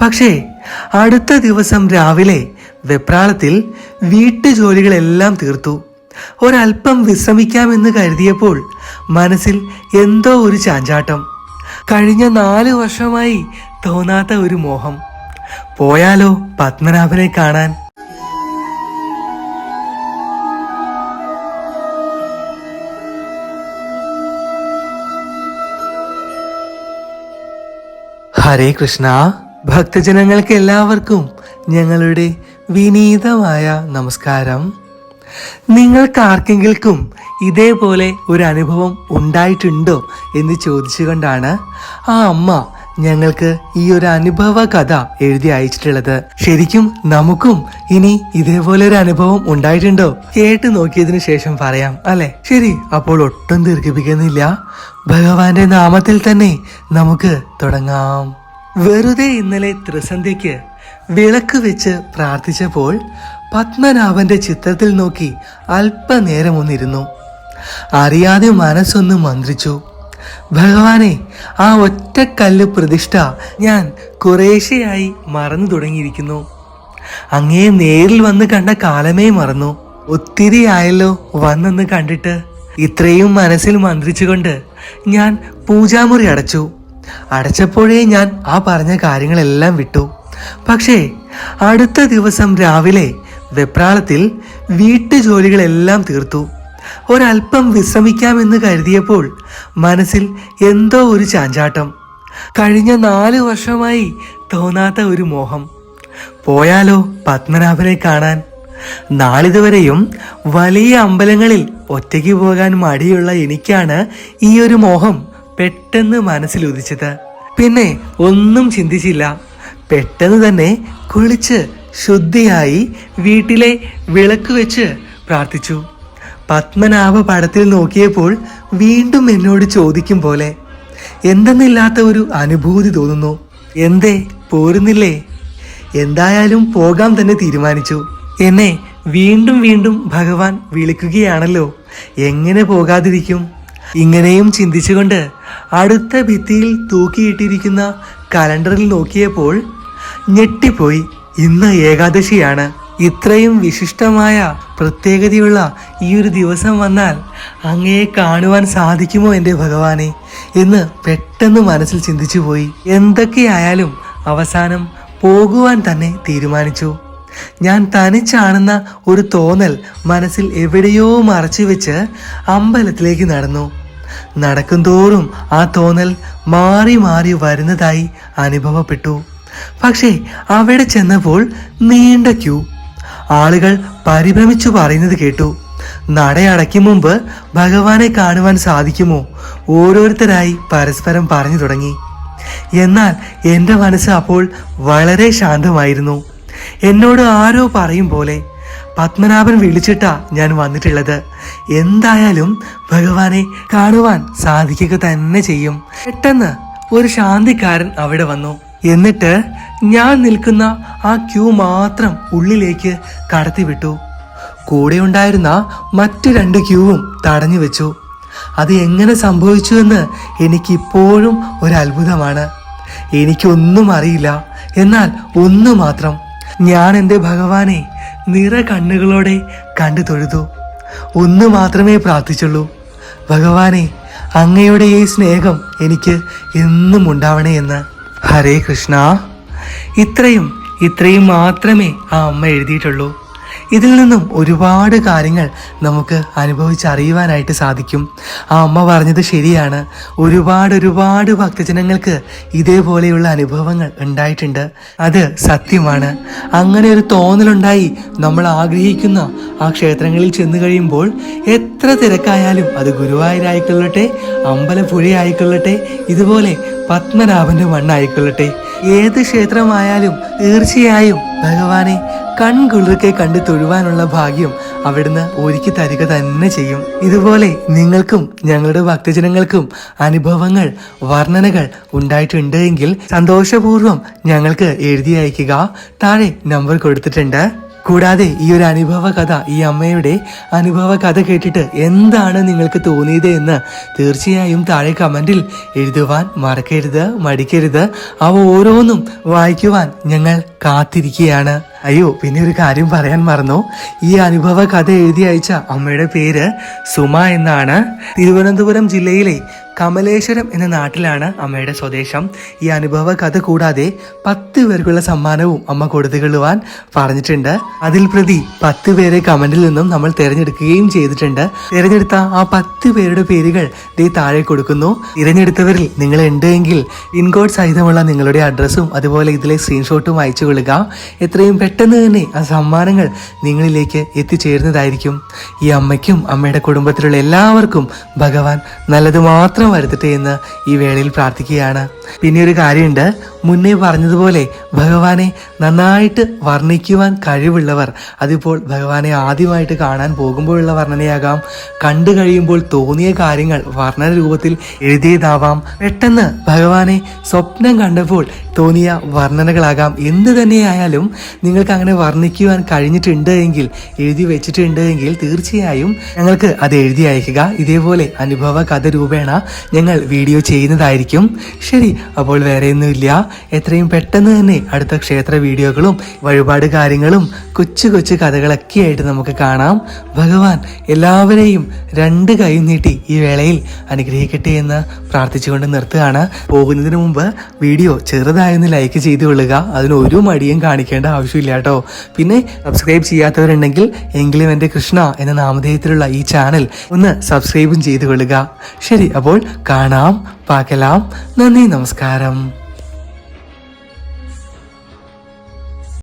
പക്ഷേ അടുത്ത ദിവസം രാവിലെ വെപ്രാളത്തിൽ വീട്ടുജോലികളെല്ലാം തീർത്തു. ഒരല്പം വിശ്രമിക്കാമെന്ന് കരുതിയപ്പോൾ മനസ്സിൽ എന്തോ ഒരു ചാഞ്ചാട്ടം. കഴിഞ്ഞ നാല് വർഷമായി തോന്നാത്ത ഒരു മോഹം. പോയാലോ പത്മനാഭനെ കാണാൻ? ഹരേ കൃഷ്ണ. ഭക്തജനങ്ങൾക്ക് എല്ലാവർക്കും ഞങ്ങളുടെ വിനീതമായ നമസ്കാരം. നിങ്ങൾക്ക് ആർക്കെങ്കിലും ഇതേപോലെ ഒരു അനുഭവം ഉണ്ടായിട്ടുണ്ടോ എന്ന് ചോദിച്ചുകൊണ്ടാണ് ആ അമ്മ ഞങ്ങൾക്ക് ഈ ഒരു അനുഭവ കഥ എഴുതി അയച്ചിട്ടുള്ളത്. ശരിക്കും നമുക്കും ഇനി ഇതേപോലെ ഒരു അനുഭവം ഉണ്ടായിട്ടുണ്ടോ കേട്ട് നോക്കിയതിനു ശേഷം പറയാം അല്ലെ? ശരി അപ്പോൾ ഒട്ടും ദീർഘിപ്പിക്കുന്നില്ല. ഭഗവാന്റെ നാമത്തിൽ തന്നെ നമുക്ക് തുടങ്ങാം. വെറുതെ ഇന്നലെ ത്രിസന്ധ്യയ്ക്ക് വിളക്ക് വെച്ച് പ്രാർത്ഥിച്ചപ്പോൾ പത്മനാഭന്റെ ചിത്രത്തിൽ നോക്കി അല്പനേരം ഒന്നിരുന്നു അറിയാതെ മനസ്സൊന്ന് മന്ത്രിച്ചു. ഭഗവാനെ ആ ഒറ്റക്കല്ല് പ്രതിഷ്ഠ ഞാൻ കുറേശ്ശെയായി മറന്നു തുടങ്ങിയിരിക്കുന്നു. അങ്ങേ നേരിൽ വന്ന് കണ്ട കാലമേ മറന്നു. ഒത്തിരി ആയല്ലോ വന്നെന്ന് കണ്ടിട്ട്. ഇത്രയും മനസ്സിൽ മന്ത്രിച്ചുകൊണ്ട് ഞാൻ പൂജാമുറി അടച്ചു. അടച്ചപ്പോഴേ ഞാൻ ആ പറഞ്ഞ കാര്യങ്ങളെല്ലാം വിട്ടു. പക്ഷേ അടുത്ത ദിവസം രാവിലെ വെപ്രാളത്തിൽ വീട്ടുജോലികളെല്ലാം തീർത്തു. ഒരല്പം വിശ്രമിക്കാമെന്ന് കരുതിയപ്പോൾ മനസ്സിൽ എന്തോ ഒരു ചാഞ്ചാട്ടം. കഴിഞ്ഞ നാല് വർഷമായി തോന്നാത്ത ഒരു മോഹം. പോയാലോ പത്മനാഭനെ കാണാൻ? നാളിതുവരെയും വലിയ അമ്പലങ്ങളിൽ ഒറ്റയ്ക്ക് പോകാൻ മടിയുള്ള എനിക്കാണ് ഈ ഒരു മോഹം. പെട്ടെന്ന് മനസ്സിൽ ഉദിച്ചത് പിന്നെ ഒന്നും ചിന്തിച്ചില്ല. പെട്ടെന്ന് തന്നെ കുളിച്ച് ശുദ്ധിയായി വീട്ടിലെ വിളക്ക് വെച്ച് പ്രാർത്ഥിച്ചു. പത്മനാഭ പടത്തിൽ നോക്കിയപ്പോൾ വീണ്ടും എന്നോട് ചോദിക്കും പോലെ എന്തെന്നില്ലാത്ത ഒരു അനുഭൂതി തോന്നുന്നു. എന്തേ? പോരുന്നില്ലേ? എന്തായാലും പോകാൻ തന്നെ തീരുമാനിച്ചു. എന്നെ വീണ്ടും വീണ്ടും ഭഗവാൻ വിളിക്കുകയാണല്ലോ. എങ്ങനെ പോകാതിരിക്കും? ഇങ്ങനെയും ചിന്തിച്ചുകൊണ്ട് അടുത്ത ഭിത്തിയിൽ തൂക്കിയിട്ടിരിക്കുന്ന കലണ്ടറിൽ നോക്കിയപ്പോൾ ഞെട്ടിപ്പോയി. ഇന്ന് ഏകാദശിയാണ്. ഇത്രയും വിശിഷ്ടമായ പ്രത്യേകതയുള്ള ഈ ഒരു ദിവസം വന്നാൽ അങ്ങയെ കാണുവാൻ സാധിക്കുമോ എന്റെ ഭഗവാനെ എന്ന് പെട്ടെന്ന് മനസ്സിൽ ചിന്തിച്ചു പോയി. എന്തൊക്കെയായാലും അവസാനം പോകുവാൻ തന്നെ തീരുമാനിച്ചു. ഞാൻ തനിച്ചാണെന്ന ഒരു തോന്നൽ മനസ്സിൽ എവിടെയോ മറച്ചു വെച്ച് അമ്പലത്തിലേക്ക് നടന്നു. നടക്കുംതോറും ആ തോന്നൽ മാറി മാറി വരുന്നതായി അനുഭവപ്പെട്ടു. പക്ഷേ അവിടെ ചെന്നപ്പോൾ നീണ്ട ക്യൂ. ആളുകൾ പരിഭ്രമിച്ചു പറയുന്നത് കേട്ടു. നടയടയ്ക്കും മുമ്പ് ഭഗവാനെ കാണുവാൻ സാധിക്കുമോ? ഓരോരുത്തരായി പരസ്പരം പറഞ്ഞു തുടങ്ങി. എന്നാൽ എന്റെ മനസ്സ് അപ്പോൾ വളരെ ശാന്തമായിരുന്നു. എന്നോട് ആരോ പറയും പോലെ പത്മനാഭൻ വിളിച്ചിട്ടാ ഞാൻ വന്നിട്ടുള്ളത്. എന്തായാലും ഭഗവാനെ കാണുവാൻ സാധിക്കുക തന്നെ ചെയ്യും. പെട്ടെന്ന് ഒരു ശാന്തിക്കാരൻ അവിടെ വന്നു. എന്നിട്ട് ഞാൻ നിൽക്കുന്ന ആ ക്യൂ മാത്രം ഉള്ളിലേക്ക് കടത്തിവിട്ടു. കൂടെ ഉണ്ടായിരുന്ന മറ്റു രണ്ട് ക്യൂവും തടഞ്ഞു വെച്ചു. അത് എങ്ങനെ സംഭവിച്ചു എന്ന് എനിക്കിപ്പോഴും ഒരു അത്ഭുതമാണ് എനിക്കൊന്നും അറിയില്ല. എന്നാൽ ഒന്ന് മാത്രം. ഞാൻ എന്റെ ഭഗവാനെ നിറ കണ്ണുകളോടെ കണ്ടു തൊഴുതു. ഒന്ന് മാത്രമേ പ്രാർത്ഥിച്ചുള്ളൂ. ഭഗവാനെ അങ്ങയുടെ ഈ സ്നേഹം എനിക്ക് എന്നും ഉണ്ടാവണേ എന്ന്. ഹരേ കൃഷ്ണ. ഇത്രയും ഇത്രയും മാത്രമേ ആ അമ്മ എഴുതിയിട്ടുള്ളൂ. ഇതിൽ നിന്നും ഒരുപാട് കാര്യങ്ങൾ നമുക്ക് അനുഭവിച്ചറിയുവാനായിട്ട് സാധിക്കും. ആ അമ്മ പറഞ്ഞത് ശരിയാണ്. ഒരുപാട് ഒരുപാട് ഭക്തജനങ്ങൾക്ക് ഇതേപോലെയുള്ള അനുഭവങ്ങൾ ഉണ്ടായിട്ടുണ്ട്. അത് സത്യമാണ്. അങ്ങനെ ഒരു തോന്നലുണ്ടായി നമ്മൾ ആഗ്രഹിക്കുന്ന ആ ക്ഷേത്രങ്ങളിൽ ചെന്നു കഴിയുമ്പോൾ എത്ര തിരക്കായാലും അത് ഗുരുവായൂരായിക്കൊള്ളട്ടെ അമ്പലപ്പുഴയായിക്കൊള്ളട്ടെ ഇതുപോലെ പത്മനാഭന്റെ മണ്ണായിക്കൊള്ളട്ടെ. ഏത് ക്ഷേത്രമായാലും തീർച്ചയായും ഭഗവാനെ കൺകുളിർക്കെ കണ്ട് തൊഴുവാനുള്ള ഭാഗ്യം അവിടുന്ന് ഒരുക്കി തരിക തന്നെ ചെയ്യും. ഇതുപോലെ നിങ്ങൾക്കും ഞങ്ങളുടെ ഭക്തജനങ്ങൾക്കും അനുഭവങ്ങൾ വർണനകൾ ഉണ്ടായിട്ടുണ്ട് എങ്കിൽ സന്തോഷപൂർവം ഞങ്ങൾക്ക് എഴുതി അയക്കുക. താഴെ നമ്പർ കൊടുത്തിട്ടുണ്ട്. കൂടാതെ ഈ ഒരു അനുഭവ കഥ ഈ അമ്മയുടെ അനുഭവ കഥ കേട്ടിട്ട് എന്താണ് നിങ്ങൾക്ക് തോന്നിയത് എന്ന് തീർച്ചയായും താഴെ കമന്റിൽ എഴുതുവാൻ മറക്കരുത് മടിക്കരുത്. അവ ഓരോന്നും വായിക്കുവാൻ ഞങ്ങൾ കാത്തിരിക്കുകയാണ്. അയ്യോ പിന്നെ ഒരു കാര്യം പറയാൻ മറന്നു. ഈ അനുഭവ കഥ എഴുതി അയച്ച അമ്മയുടെ പേര് സുമ എന്നാണ്. തിരുവനന്തപുരം ജില്ലയിലെ കമലേശ്വരം എന്ന നാട്ടിലാണ് അമ്മയുടെ സ്വദേശം. ഈ അനുഭവ കഥ കൂടാതെ പത്ത് പേർക്കുള്ള സമ്മാനവും അമ്മ കൊടുത്തുകൊള്ളുവാൻ പറഞ്ഞിട്ടുണ്ട്. അതിൽ പ്രതി പത്ത് പേരെ കമന്റിൽ നിന്നും നമ്മൾ തിരഞ്ഞെടുക്കുകയും ചെയ്തിട്ടുണ്ട്. തിരഞ്ഞെടുത്ത ആ പത്ത് പേരുടെ പേരുകൾ ദേ താഴെ കൊടുക്കുന്നു. തിരഞ്ഞെടുത്തവരിൽ നിങ്ങൾ ഉണ്ടെങ്കിൽ പിൻകോഡ് സഹിതമുള്ള നിങ്ങളുടെ അഡ്രസ്സും അതുപോലെ ഇതിലെ സ്ക്രീൻഷോട്ടും അയച്ചു കൊള്ളുക എത്രയും പെട്ടെന്ന് തന്നെ ആ സമ്മാനങ്ങൾ നിങ്ങളിലേക്ക് എത്തിച്ചേരുന്നതായിരിക്കും. ഈ അമ്മയ്ക്കും അമ്മയുടെ കുടുംബത്തിലുള്ള എല്ലാവർക്കും ഭഗവാൻ നല്ലത് മാത്രം വരുത്തട്ടെ എന്ന് ഈ വേളയിൽ പ്രാർത്ഥിക്കുകയാണ്. പിന്നെ ഒരു കാര്യമുണ്ട്. മുന്നേ പറഞ്ഞതുപോലെ ഭഗവാനെ നന്നായിട്ട് വർണിക്കുവാൻ കഴിവുള്ളവർ. അതിപ്പോൾ ഭഗവാനെ ആദ്യമായിട്ട് കാണാൻ പോകുമ്പോഴുള്ള വർണനയാകാം. കണ്ടു കഴിയുമ്പോൾ തോന്നിയ കാര്യങ്ങൾ വർണന രൂപത്തിൽ എഴുതിയതാവാം. പെട്ടെന്ന് ഭഗവാനെ സ്വപ്നം കണ്ടപ്പോൾ തോന്നിയ വർണനകളാകാം. എന്ത് തന്നെയായാലും നിങ്ങൾക്ക് അങ്ങനെ വർണിക്കുവാൻ കഴിഞ്ഞിട്ടുണ്ട് എങ്കിൽ എഴുതി വെച്ചിട്ടുണ്ട് എങ്കിൽ തീർച്ചയായും ഞങ്ങൾക്ക് അത് എഴുതി അയക്കുക. ഇതേപോലെ അനുഭവ കഥ രൂപേണ ഞങ്ങൾ വീഡിയോ ചെയ്യുന്നതായിരിക്കും. ശരി അപ്പോൾ വേറെയൊന്നുമില്ല എത്രയും പെട്ടെന്ന് തന്നെ അടുത്ത ക്ഷേത്ര വീഡിയോകളും വഴിപാട് കാര്യങ്ങളും കൊച്ചു കൊച്ചു കഥകളൊക്കെ ആയിട്ട് നമുക്ക് കാണാം. ഭഗവാൻ എല്ലാവരെയും രണ്ട് കൈ നീട്ടി ഈ വേളയിൽ അനുഗ്രഹിക്കട്ടെ എന്ന് പ്രാർത്ഥിച്ചുകൊണ്ട് നിർത്തുകയാണ്. പോകുന്നതിന് മുമ്പ് വീഡിയോ ചെറുതായൊന്ന് ലൈക്ക് ചെയ്ത് കൊള്ളുക അതിന് ഒരു മടിയും കാണിക്കേണ്ട ആവശ്യമില്ല കേട്ടോ. പിന്നെ സബ്സ്ക്രൈബ് ചെയ്യാത്തവരുണ്ടെങ്കിൽ എങ്കിലും എന്റെ കൃഷ്ണ എന്ന നാമധേയത്തിലുള്ള ഈ ചാനൽ ഒന്ന് സബ്സ്ക്രൈബും ചെയ്ത് കൊള്ളുക ശരി അപ്പോൾ കാണാം പാക്കലാം നന്ദി നമസ്കാരം.